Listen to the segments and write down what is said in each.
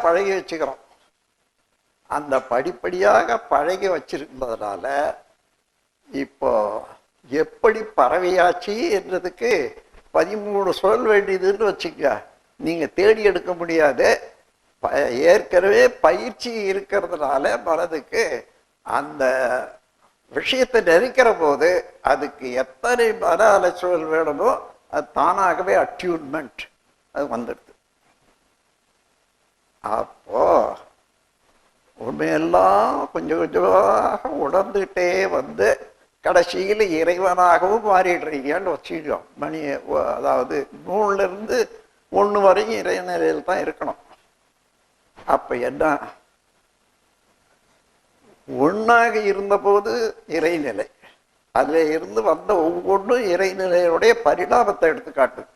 பழகி வச்சுக்கிறோம். அந்த படிப்படியாக பழகி வச்சிருந்ததுனால இப்போ எப்படி பறவையாச்சு என்றதுக்கு பதிமூணு சொல் வேண்டியதுன்னு வச்சுக்க நீங்க தேடி எடுக்க முடியாது. ப- ஏற்கனவே பயிற்சி இருக்கிறதுனால மனதுக்கு அந்த விஷயத்தை நெருக்கிற போது அதுக்கு எத்தனை மன அலைச்சல் வேணுமோ அது தானாகவே அட்யூன்மெண்ட் அது வந்துடுது. அப்போ உண்மையெல்லாம் கொஞ்சம் கொஞ்சமாக உணர்ந்துகிட்டே வந்து கடைசியில் இறைவனாகவும் மாறிடுறீங்கன்னு வச்சுக்கோம் மணி அதாவது மூணுல இருந்து ஒன்று வரையும் இறைநிலையில் தான் இருக்கணும். அப்ப என்ன? ஒன்றாக இருந்தபோது இறைநிலை. அதுல இருந்து வந்த ஒவ்வொன்றும் இறைநிலையுடைய பரிணாமத்தை எடுத்து காட்டுது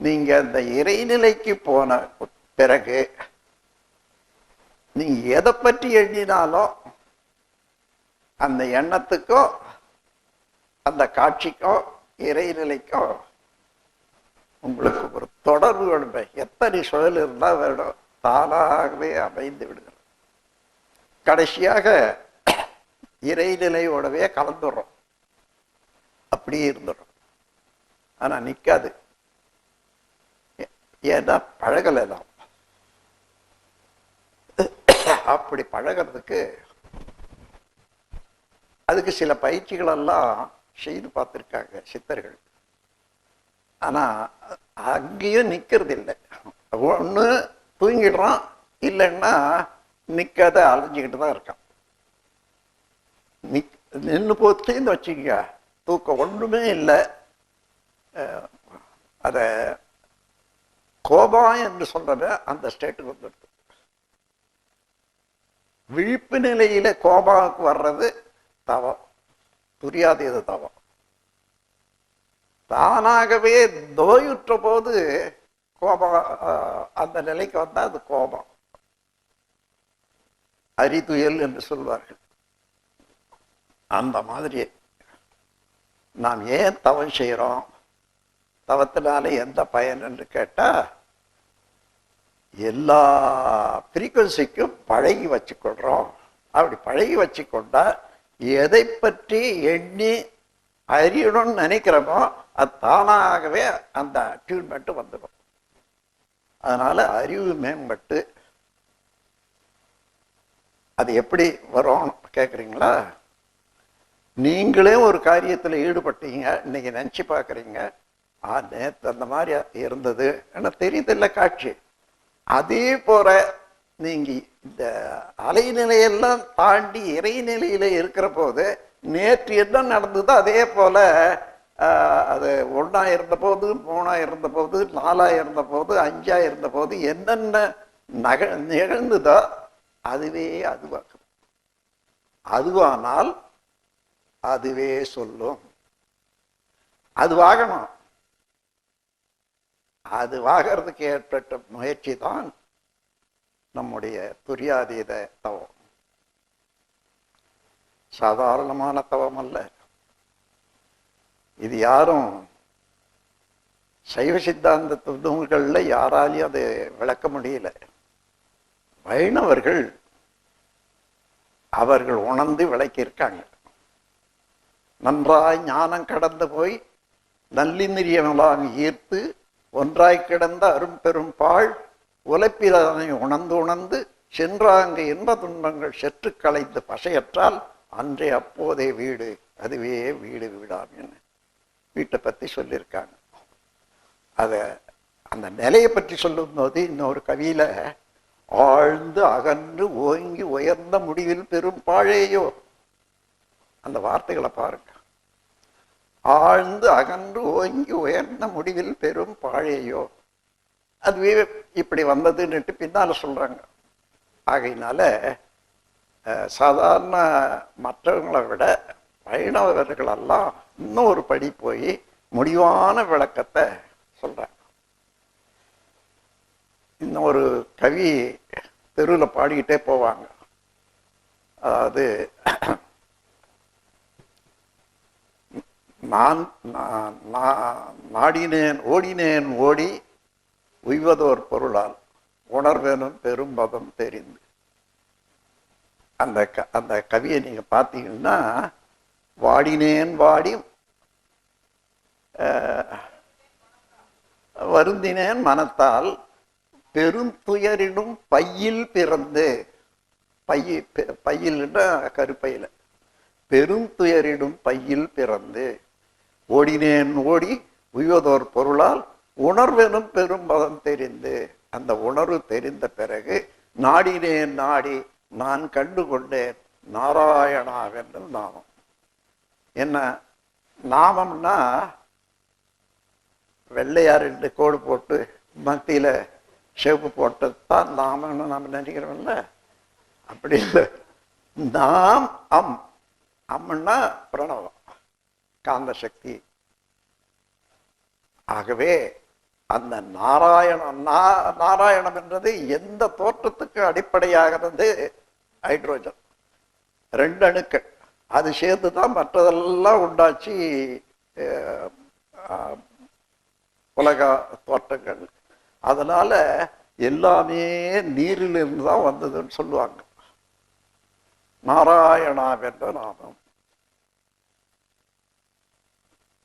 நீங்க அந்த இறைநிலைக்கு போன பிறகு நீ எதை பற்றி எழுதினாலும் அந்த எண்ணத்துக்கும் அந்த காட்சிக்கும் இறைநிலைக்கும் உங்களுக்கு ஒரு தொடர்பு வேணுமே. எத்தனை சுழல் இருந்தால் வேணும்? தானாகவே அமைந்து விடுகிறது. கடைசியாக இறைநிலையோடவே கலந்துடுறோம் அப்படியே இருந்துடும் ஆனா நிக்காது. ஏன்னா பழகலை தான் அப்படி பழகிறதுக்கு அதுக்கு சில பயிற்சிகள் எல்லாம் செய்து பார்த்துருக்காங்க சித்தர்கள். ஆனா அங்கேயும் நிற்கிறது இல்லை ஒண்ணு தூங்கிடுறான் இல்லைன்னா நிற்காத அலைஞ்சிக்கிட்டு தான் இருக்கான். நிக் நின்று போச்சுன்னு வச்சுக்கோங்க. தூக்கம் ஒண்ணுமே இல்லை. அதை அத கோபம் என்று சொல்கிறத அந்த ஸ்டேட்டுக்கு வந்துடுது. விழிப்பு நிலையில கோபாவுக்கு வர்றது தவம். புரியாதது தவம். தானாகவே நோயுற்ற போது கோபம் அந்த நிலைக்கு வந்தா அது கோபம். அரிதுயல் என்று சொல்வார்கள். அந்த மாதிரி நாம் ஏன் தவம் செய்கிறோம் தவத்தினால எந்த பயன் என்று கேட்டால் எல்லா ஃப்ரீக்குவன்சிக்கும் பழகி வச்சுக்கொள்கிறோம் அப்படி பழகி வச்சுக்கொண்டா எதை பற்றி எண்ணி அறியணும்னு நினைக்கிறோமோ அது தானாகவே அந்த அட்யூன்மெண்ட் வந்துடும். அதனால் அறிவு மேம்பட்டு அது எப்படி வரும் கேட்குறீங்களா நீங்களே ஒரு காரியத்தில் ஈடுபட்டீங்க இன்னைக்கு நினச்சி பார்க்குறீங்க ஆ நேற்று அந்த மாதிரி இருந்தது ஆனால் தெரியுதில்ல காட்சி. அதே போல நீங்க இந்த அலைநிலையெல்லாம் தாண்டி இறைநிலையில இருக்கிற போது நேற்று என்ன நடந்ததோ அதே போல ஆஹ், அது ஒன்றா இருந்த போது மூணா இருந்த போது நாலா இருந்த போது அஞ்சா இருந்த போது என்னென்ன நக நிகழ்ந்ததோ அதுவே அதுவாக்கும் அதுவானால் அதுவே சொல்லும். அதுவாகணும். அதுவாகிறதுக்கு ஏற்பட்ட முயற்சி தான் நம்முடைய துரியாதீத தவம். சாதாரணமான தவம் அல்ல. இது யாரும் சைவ சித்தாந்த துதுங்களில் யாராலையும் அதை விளக்க முடியல. வைணவர்கள் அவர்கள் உணர்ந்து விளக்கியிருக்காங்க. நன்றாய் ஞானம் கடந்து போய் நல்லிந்திரியமெல்லாம் ஈர்த்து ஒன்றாய் கிடந்த அரும்பெரும் பாழ் உழைப்பிலனை உணர்ந்து உணர்ந்து சென்றாங்க இன்ப துன்பங்கள் செற்று களைந்து பசையற்றால் அன்றே அப்போதே வீடு அதுவே வீடு வீடாமின்னு வீட்டை பற்றி சொல்லியிருக்காங்க. அதை அந்த நிலையை பற்றி சொல்லும்போது இன்னொரு கவியில் ஆழ்ந்து அகன்று ஓங்கி உயர்ந்த முடிவில் பெரும் பாழேயோ? அந்த வார்த்தைகளை பாருங்க. ஆழ்ந்து அகன்று ஓங்கி உயர்ந்த முடிவில் பெரும் பாழேயோ அதுவே இப்படி வந்ததுன்னுட்டு பின்னால் சொல்கிறாங்க ஆகையினால சாதாரண மற்றவங்களை விட வைணவர்களெல்லாம் இன்னும் ஒரு படி போய் முடிவான விளக்கத்தை சொல்கிறாங்க இன்னொரு கவி தெருவில் பாடிக்கிட்டே போவாங்க. அதாவது நான் நான் நாடினேன் ஓடினேன் ஓடி உய்வதோர் பொருளால் உணர்வெனும் பெரும்பதம் தெரிந்து. அந்த க அந்த கவியை நீங்கள் பார்த்தீங்கன்னா வாடினேன் வாடி வருந்தினேன் மனத்தால் பெரும் துயரிடும் பையில் பிறந்து. பைய பெ- கருப்பையில். பெரும் துயரிடும் பையில் பிறந்து. ஓடினேன் ஓடி உய்வதோர் பொருளால் உணர்வெனும் பெரும் பதம் தெரிந்து அந்த உணர்வு தெரிந்த பிறகு நாடினேன் நாடி நான் கண்டு கொண்டேன் நாராயணாவென்று நாமம். என்ன நாமம்னா வெள்ளையா ரெண்டு கோடு போட்டு மத்தியில செவப்பு போட்டது தான் நாமம்னு நாம் நினைக்கிறோம்ல? அப்படி இல்லை. நாம் அம். அம்னா பிரணவம். காந்த சக்தி ஆகவே அந்த நாராயணம் நாராயணம் என்றது எந்த தோற்றத்துக்கு அடிப்படையாகிறது? ஹைட்ரோஜன். ரெண்டு அணுக்கள். அது சேர்ந்து தான் மற்றதெல்லாம் உண்டாச்சு உலக தோற்றங்கள். அதனால எல்லாமே நீரிலிருந்து தான் வந்ததுன்னு சொல்லுவாங்க. நாராயணாவென்ற நாமம்.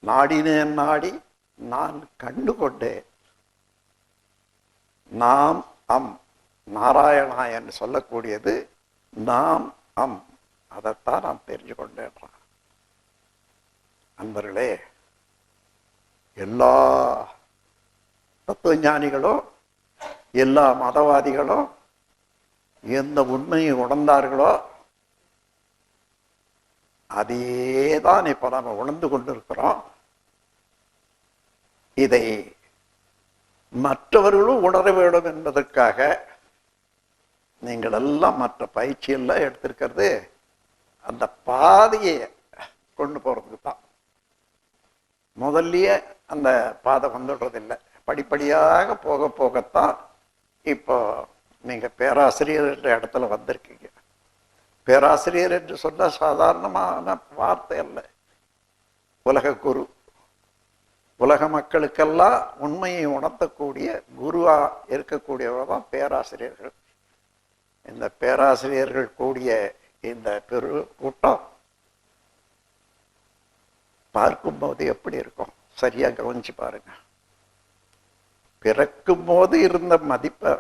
நாடினேன் நாடி நான் கண்டு கொண்டேன் நாம் அம் நாராயணா என்று சொல்லக்கூடியது நாம் அம். அதைத்தான் நான் தெரிஞ்சு கொண்டேன்றான். அன்பர்களே எல்லா தத்துவ ஞானிகளும் எல்லா மதவாதிகளும் எந்த உண்மையை உணர்ந்தார்களோ அதே தான் இப்ப நம்ம உணர்ந்து கொண்டிருக்கிறோம். இதை மற்றவர்களும் உணர வேண்டும் என்பதற்காக நீங்கள் எல்லாம் மற்ற பயிற்சியெல்லாம் எடுத்திருக்கிறது. அந்த பாதையை கொண்டு போகிறதுக்கு தான். முதல்லயே அந்த பாதை வந்துடுறதில்லை. படிப்படியாக போக போகத்தான் இப்போ நீங்க பேராசிரியர் இடத்துல வந்திருக்கீங்க. பேராசிரியர் என்று சொன்ன சாதாரணமான வார்த்தை அல்ல உலக குரு உலக மக்களுக்கெல்லாம் உண்மையை உணர்த்தக்கூடிய குருவா இருக்கக்கூடியவர் தான் பேராசிரியர்கள். இந்த பேராசிரியர்கள் கூடிய இந்த பெரு கூட்டம் பார்க்கும்போது எப்படி இருக்கும்? சரியா கவனிச்சு பாருங்க. பிறக்கும் போது இருந்த மதிப்பை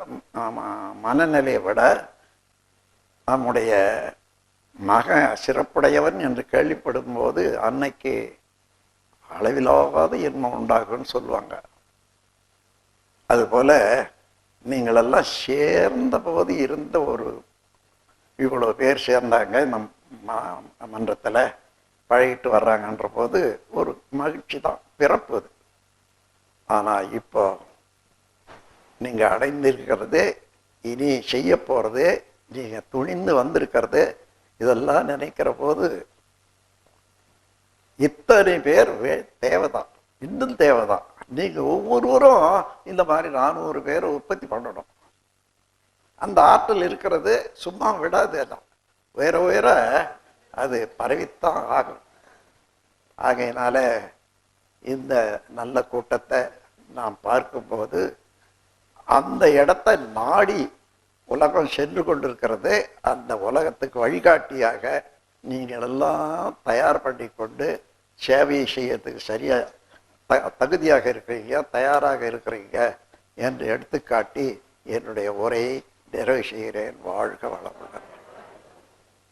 ஆமா, மனநிலையை விட நம்முடைய மகன் சிறப்புடையவன் என்று கேள்விப்படும் போது அன்னைக்கு அளவிலாகாத இன்பம் உண்டாகும்னு சொல்லுவாங்க. அதுபோல நீங்களெல்லாம் சேர்ந்த போது இருந்த ஒரு இவ்வளோ பேர் சேர்ந்தாங்க. நம் மன்றத்தில் பழகிட்டு வர்றாங்கன்ற போது ஒரு மகிழ்ச்சி தான் பிறப்பு அது. ஆனால் இப்போ நீங்கள் அடைந்திருக்கிறது இனி செய்ய போகிறது நீங்கள் துணிந்து வந்திருக்கிறது இதெல்லாம் நினைக்கிற போது இத்தனை பேர் வே- தேவைதான். இன்னும் தேவைதான். நீங்க ஒவ்வொருவரும் இந்த மாதிரி நானூறு பேரை உற்பத்தி பண்ணணும். அந்த ஆற்றல் இருக்கிறது சும்மா விடாது எல்லாம். உயர உயர அது பரவித்தான் ஆகும். ஆகையினால இந்த நல்ல கூட்டத்தை நாம் பார்க்கும்போது அந்த இடத்த நாடி உலகம் சென்று கொண்டிருக்கிறது. அந்த உலகத்துக்கு வழிகாட்டியாக நீங்கள் எல்லாம் தயார் பண்ணி கொண்டு சேவையை செய்யறதுக்கு சரியாக த- தகுதியாக இருக்கிறீங்க தயாராக இருக்கிறீங்க என்று எடுத்துக்காட்டி என்னுடைய உரையை நிறைவு செய்கிறேன். வாழ்க வளமுடன்.